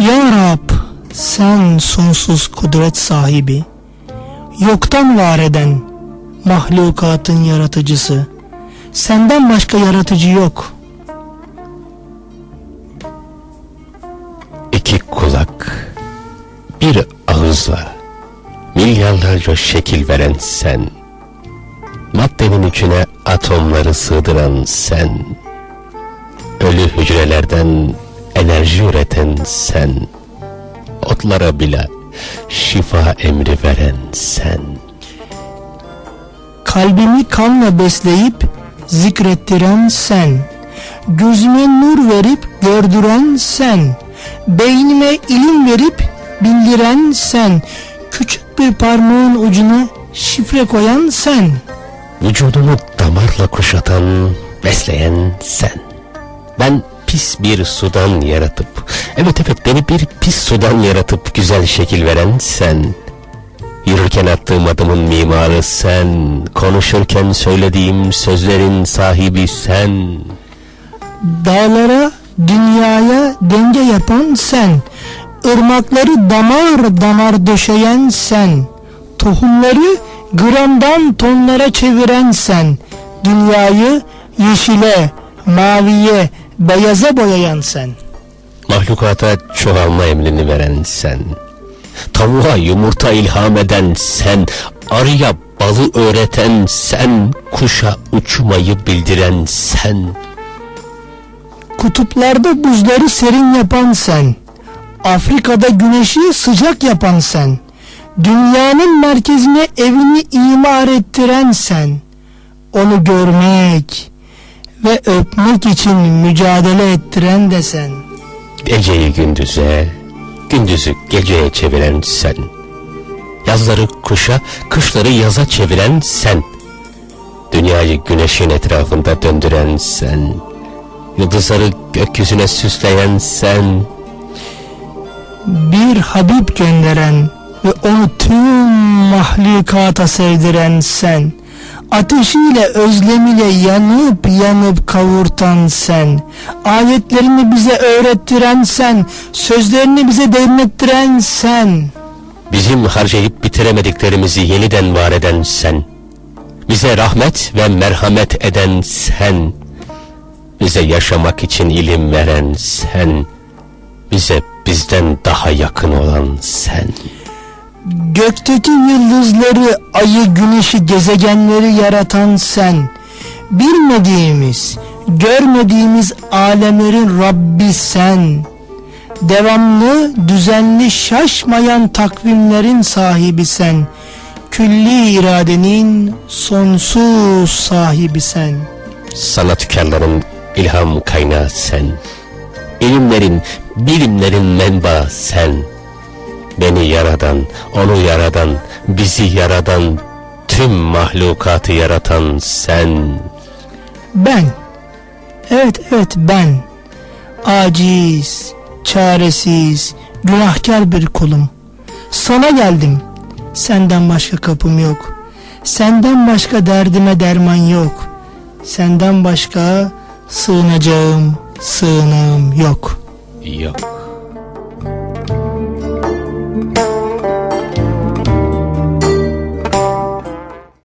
Ya Rab sen sonsuz kudret sahibi, yoktan var eden mahlukatın yaratıcısı, senden başka yaratıcı yok. İki kulak, bir ağızla milyarlarca şekil veren sen. Maddenin içine atomları sığdıran sen. Ölü hücrelerden enerji üreten sen. Otlara bile şifa emri veren sen. Kalbimi kanla besleyip zikrettiren sen. Gözüme nur verip gördüren sen. Beynime ilim verip bildiren sen. Küçük bir parmağın ucuna şifre koyan sen. Vücudumu damarla kuşatan, besleyen sen. Ben pis bir sudan yaratıp, evet evet beni bir pis sudan yaratıp güzel şekil veren sen. Yürürken attığım adımın mimarı sen, konuşurken söylediğim sözlerin sahibi sen. Dağlara, dünyaya denge yapan sen. Irmakları damar damar döşeyen sen. Tohumları gramdan tonlara çeviren sen. Dünyayı yeşile, maviye, beyaza boyayan sen. Mahlukata çoğalma emrini veren sen. Tavuğa yumurta ilham eden sen. Arıya balı öğreten sen. Kuşa uçmayı bildiren sen. Kutuplarda buzları serin yapan sen. Afrika'da güneşi sıcak yapan sen. Dünyanın merkezine evini imar ettiren sen. Onu görmek ve öpmek için mücadele ettiren de sen. Geceyi gündüze, gündüzü geceye çeviren sen. Yazları kışa, kışları yaza çeviren sen. Dünyayı güneşin etrafında döndüren sen. Yıldızları gökyüzüne süsleyen sen. Bir Habib gönderen ve onu tüm mahlukata sevdiren sen. Ateşiyle özlemiyle yanıp yanıp kavurtan sen. Ayetlerini bize öğrettiren sen. Sözlerini bize devrettiren sen. Bizim harcayıp bitiremediklerimizi yeniden var eden sen. Bize rahmet ve merhamet eden sen. Bize yaşamak için ilim veren sen. Bize bizden daha yakın olan sen. Gökteki yıldızları, ayı, güneşi, gezegenleri yaratan sen. Bilmediğimiz, görmediğimiz alemlerin Rabbi sen. Devamlı, düzenli, şaşmayan takvimlerin sahibi sen. Külli iradenin sonsuz sahibi sen. Sanatkarların ilham kaynağı sen. İlimlerin, bilimlerin menba sen. Beni yaradan, onu yaradan, bizi yaradan, tüm mahlukatı yaratan sen. Ben, evet evet ben, aciz, çaresiz, günahkar bir kulum. Sana geldim, senden başka kapım yok. Senden başka derdime derman yok. Senden başka sığınacağım, sığınağım yok. Yok.